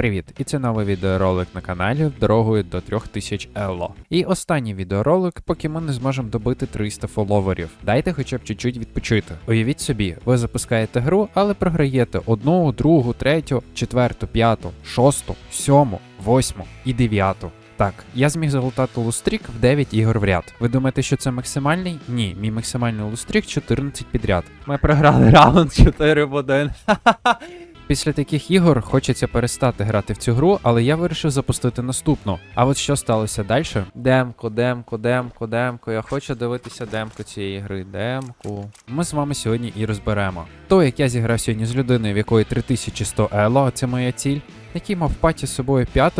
Привіт! І це новий відеоролик на каналі дорогою до 3000 Ело. І останній відеоролик, поки ми не зможемо добити 300 фоловерів. Дайте хоча б чуть-чуть відпочити. Уявіть собі, ви запускаєте гру, але програєте одну, другу, третю, четверту, п'яту, шосту, сьому, восьму і дев'яту. Так, я зміг залутати лустрік в 9 ігор в ряд. Ви думаєте, що це максимальний? Ні, мій максимальний лустрік 14 підряд. Ми програли раунд 4 в 1. Після таких ігор хочеться перестати грати в цю гру, але я вирішив запустити наступну. А от що сталося далі? Демко, демко, демко, демко. Я хочу дивитися демко цієї гри. Демку. Ми з вами сьогодні і розберемо. То, як я зіграв сьогодні з людиною, в якої 3100 ело, це моя ціль. Який мав паті з собою 5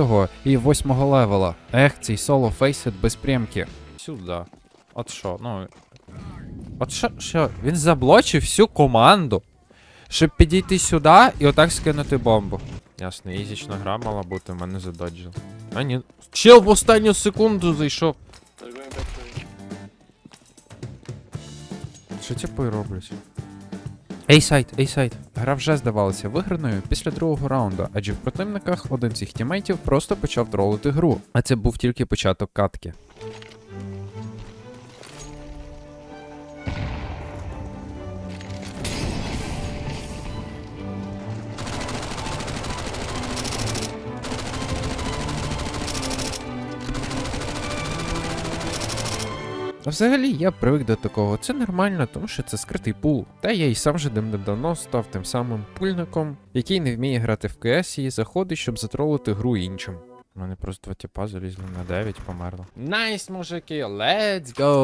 і 8 левела. Ех, цей соло фейсет без прямки. Сюди. От що, ну. От що, що, він заблочив всю команду щоб підійти сюди і отак скинути бомбу. Ясно, ізічна гра мала бути, мене задоджили. А ні. Чел в останню секунду зайшов. Що типу роблять? Ейсайд, ейсайд. Гра вже здавалася виграною після другого раунду, адже в противниках один з їх тімейтів просто почав тролити гру. А це був тільки початок катки. А взагалі я привик до такого. Це нормально, тому що це скритий пул. Та я і сам же давно став тим самим пульником, який не вміє грати в КС і заходить, щоб затролити гру іншим. У мене просто два тіпа залізли на 9, померло. Найс, мужики, let's go!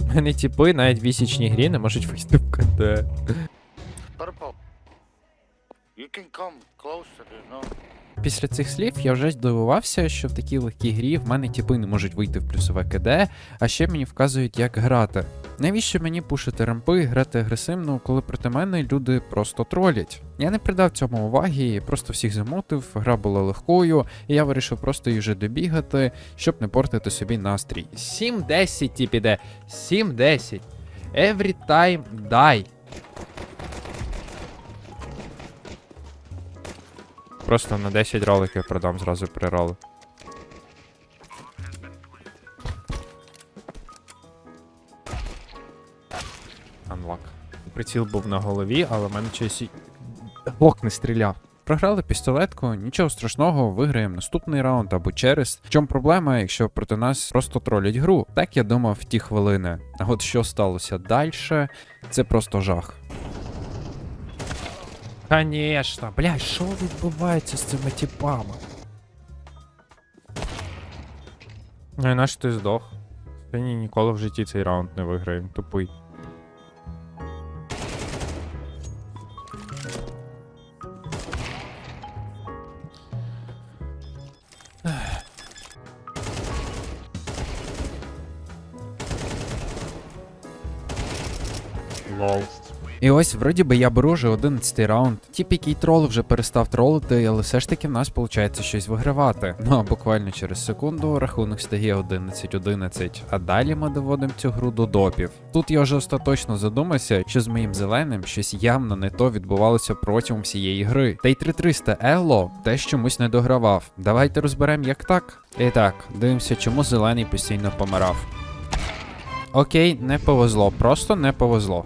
У мене тіпи навіть в вісічній грі не можуть вийти в КТ. Purple. You can come closer, you know. Після цих слів я вже здивувався, що в такій легкій грі в мене тіпи не можуть вийти в плюсове КД, а ще мені вказують, як грати. Навіщо мені пушити рампи, грати агресивно, коли проти мене люди просто тролять? Я не придав цьому уваги, просто всіх замотив, гра була легкою, і я вирішив просто її вже добігати, щоб не портити собі настрій. 7-10 ті піде. 7-10. Every time die. Просто на 10 роликів продам зразу при роли. Unlock. Приціл був на голові, але в мене щось і- Лок не стріляв. Програли пістолетку, нічого страшного, виграємо наступний раунд або через. В чому проблема, якщо проти нас просто тролять гру? Так я думав в ті хвилини. А от що сталося далі, це просто жах. Конечно, блядь, що відбувається з цими типами? Ну і наш ти здох. Та ні, ніколи в житті цей раунд не виграємо, тупий. Лол. І ось, вроді би, я беру вже 11 раунд. Тіп, який трол вже перестав тролити, але все ж таки в нас виходить щось вигравати. Ну а буквально через секунду рахунок стає 11-11, а далі ми доводимо цю гру до допів. Тут я вже остаточно задумався, що з моїм зеленим щось явно не то відбувалося протягом всієї гри. Та й 3300 Елло теж чомусь не догравав. Давайте розберемо, як так. І так, дивимося, чому зелений постійно помирав. Окей, не повезло, просто не повезло.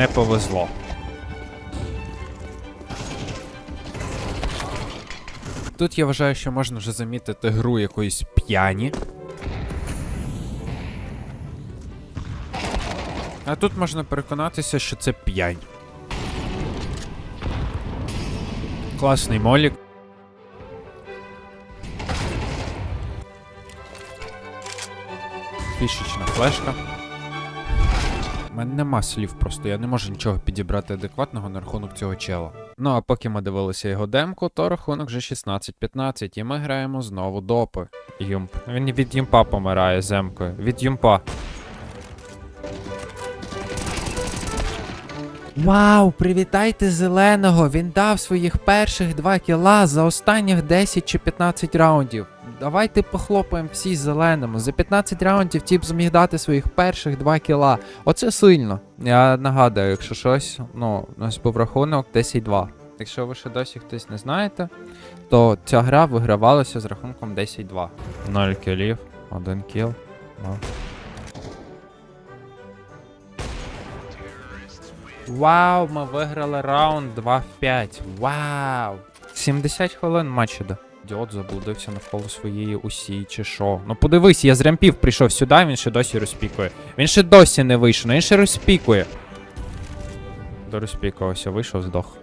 Не повезло. Тут я вважаю, що можна вже замітити гру якоїсь п'яні. А тут можна переконатися, що це п'янь. Класний молік. Фішечна флешка. Мене нема слів просто, я не можу нічого підібрати адекватного на рахунок цього чела. Ну а поки ми дивилися його демку, то рахунок вже 16-15, і ми граємо знову допи. Юмп. Він від юмпа помирає земкою. Від юмпа. Вау, привітайте зеленого! Він дав своїх перших 2 кіла за останніх 10 чи 15 раундів. Давайте похлопаємо всі зеленому. За 15 раундів тіп зміг дати своїх перших 2 кіла. Оце сильно. Я нагадую, якщо щось, ну, у нас був рахунок 10-2. Якщо ви ще досі хтось не знаєте, то ця гра вигравалася з рахунком 10-2. 0 кілів, 1 кіл. Ну. Вау, ми виграли раунд 2 в 5. Вау! 70 хвилин матч іде. Діот заблудився навколо своєї усі чи що. Ну подивись, я з рямпів прийшов сюди, він ще досі розпікує. Він ще досі не вийшов, ну він ще розпікує. До розпікувався, вийшов, здох.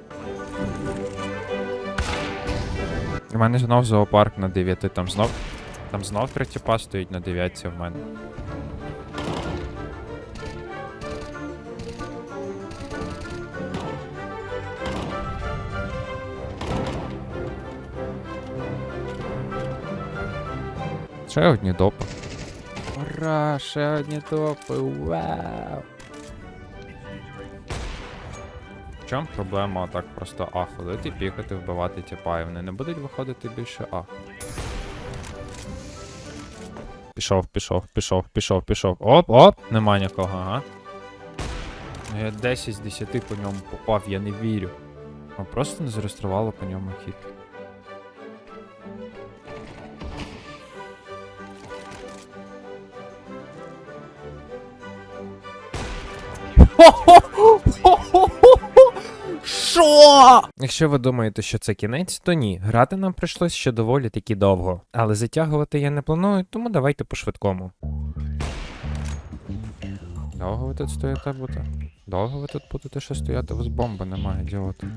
У мене знов зоопарк на 9, там знов. Там знов третій пас стоїть на 9 в мене. Ще одні допи. Ура, ще одні допи. Вау. В чому проблема так просто А ходити, пікати, вбивати тіпа, і вони не будуть виходити більше А. Пішов, пішов, пішов, пішов, пішов. Оп, оп, нема нікого, ага. Ну, Я 10 з 10 по ньому попав, я не вірю. Ну, просто не зареєструвало по ньому хід. Що? Якщо ви думаєте, що це кінець, то ні. Грати нам прийшлось ще доволі таки довго. Але затягувати я не планую, тому давайте по швидкому. Довго ви тут стоїте будете? Довго ви тут будете ще стояти? У вас бомби немає, ідіоти.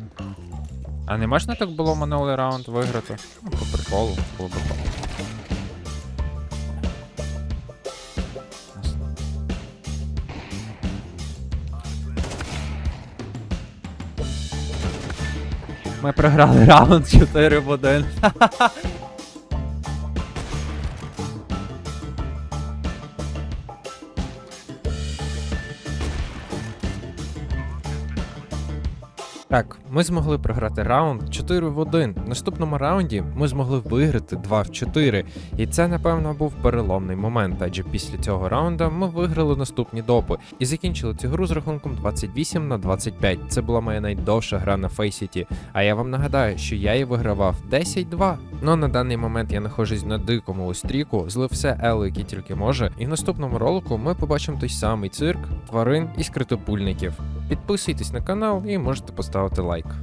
А не можна так було минулий раунд виграти? Ну, по приколу, було б. Ми програли раунд 4 в 1. Так, ми змогли програти раунд 4 в 1. В наступному раунді ми змогли виграти 2 в 4. І це, напевно, був переломний момент, адже після цього раунда ми виграли наступні допи і закінчили цю гру з рахунком 28 на 25. Це була моя найдовша гра на Фейсіті. А я вам нагадаю, що я її вигравав 10-2. Ну на даний момент я нахожусь на дикому остріку, злив все ело, які тільки може. І в наступному ролику ми побачимо той самий цирк, тварин і скритопульників. Підписуйтесь на канал і можете поставити лайк.